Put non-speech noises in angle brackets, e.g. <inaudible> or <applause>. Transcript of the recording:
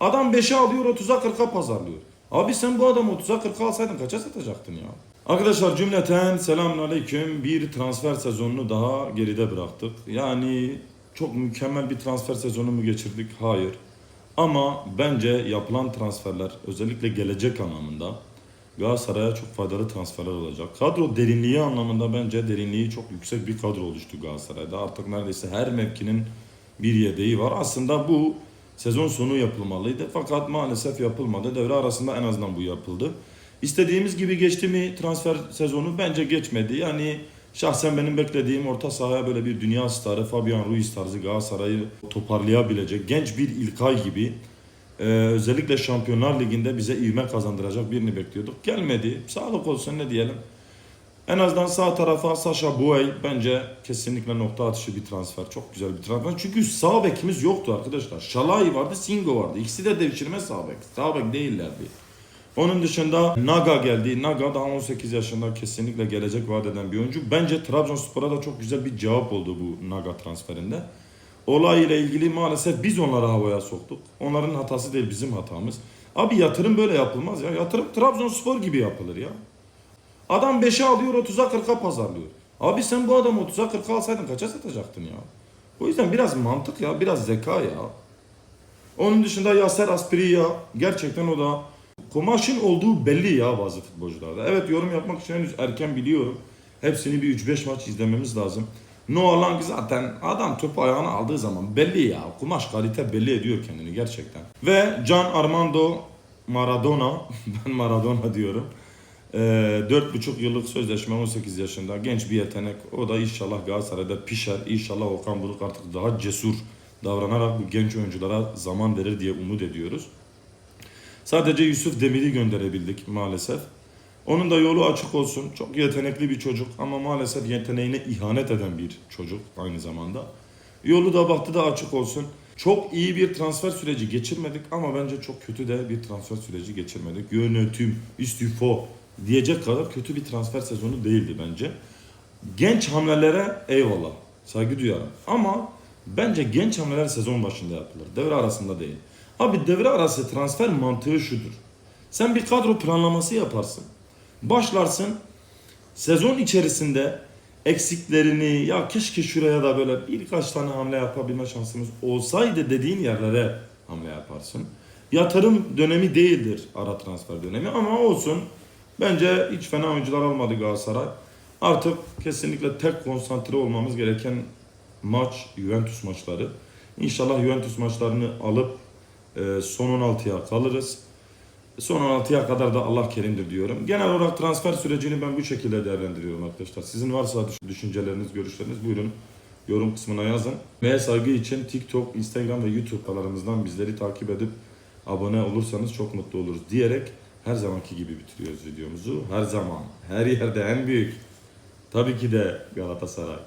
Adam 5'e alıyor 30'a 40'a pazarlıyor. Abi sen bu adamı 30'a 40'a alsaydın kaça satacaktın ya? Arkadaşlar cümleten selamun aleyküm. Bir transfer sezonunu daha geride bıraktık. Yani çok mükemmel bir transfer sezonu mu geçirdik? Hayır. Ama bence yapılan transferler özellikle gelecek anlamında Galatasaray'a çok faydalı transferler olacak. Kadro derinliği anlamında bence derinliği çok yüksek bir kadro oluştu Galatasaray'da. Artık neredeyse her mevkinin bir yedeği var. Aslında bu sezon sonu yapılmalıydı fakat maalesef yapılmadı. Devre arasında en azından bu yapıldı. İstediğimiz gibi geçti mi transfer sezonu bence geçmedi. Yani şahsen benim beklediğim orta sahaya böyle bir dünya starı Fabian Ruiz tarzı Galatasaray'ı toparlayabilecek genç bir İlkay gibi ee, özellikle Şampiyonlar Ligi'nde bize ivme kazandıracak birini bekliyorduk. Gelmedi. Sağlık olsun ne diyelim. En azından sağ tarafa Sasha Boey bence kesinlikle nokta atışı bir transfer. Çok güzel bir transfer. Çünkü sağ bekimiz yoktu arkadaşlar. Şalay vardı, Singo vardı. İkisi de devşirme sağ bek. Sağ bek değillerdi. Onun dışında Naga geldi. Naga daha 18 yaşında kesinlikle gelecek vaat eden bir oyuncu. Bence Trabzonspor'a da çok güzel bir cevap oldu bu Naga transferinde. Olay ile ilgili maalesef biz onları havaya soktuk. Onların hatası değil bizim hatamız. Abi yatırım böyle yapılmaz ya. Yatırım Trabzonspor gibi yapılır ya. Adam 5'e alıyor 30'a 40'a pazarlıyor. Abi sen bu adamı 30'a 40'a alsaydın kaça satacaktın ya? O yüzden biraz mantık ya, biraz zeka ya. Onun dışında Yaser Asprilla gerçekten o da kumaşın olduğu belli ya bazı futbolcularda. Evet yorum yapmak için henüz erken biliyorum. Hepsini bir 3-5 maç izlememiz lazım. Noah Lang zaten adam topu ayağına aldığı zaman belli ya. Kumaş kalite belli ediyor kendini gerçekten. Ve Can Armando Maradona, <laughs> ben Maradona diyorum. Ee, 4,5 yıllık sözleşme 18 yaşında genç bir yetenek. O da inşallah Galatasaray'da pişer. İnşallah Okan Buruk artık daha cesur davranarak bu genç oyunculara zaman verir diye umut ediyoruz. Sadece Yusuf Demir'i gönderebildik maalesef. Onun da yolu açık olsun. Çok yetenekli bir çocuk ama maalesef yeteneğine ihanet eden bir çocuk aynı zamanda. Yolu da baktı da açık olsun. Çok iyi bir transfer süreci geçirmedik ama bence çok kötü de bir transfer süreci geçirmedik. Yönetim, istifa diyecek kadar kötü bir transfer sezonu değildi bence. Genç hamlelere eyvallah. Saygı duyarım. Ama bence genç hamleler sezon başında yapılır. Devre arasında değil. Abi devre arası transfer mantığı şudur. Sen bir kadro planlaması yaparsın. Başlarsın sezon içerisinde eksiklerini ya keşke şuraya da böyle birkaç tane hamle yapabilme şansımız olsaydı dediğin yerlere hamle yaparsın. Yatırım dönemi değildir ara transfer dönemi ama olsun. Bence hiç fena oyuncular almadı Galatasaray. Artık kesinlikle tek konsantre olmamız gereken maç Juventus maçları. İnşallah Juventus maçlarını alıp e, son 16'ya kalırız. Son 16'ya kadar da Allah kerimdir diyorum. Genel olarak transfer sürecini ben bu şekilde değerlendiriyorum arkadaşlar. Sizin varsa düş- düşünceleriniz, görüşleriniz buyurun yorum kısmına yazın. Ve saygı için TikTok, Instagram ve YouTube kanalımızdan bizleri takip edip abone olursanız çok mutlu oluruz diyerek her zamanki gibi bitiriyoruz videomuzu. Her zaman, her yerde en büyük. Tabii ki de Galatasaray.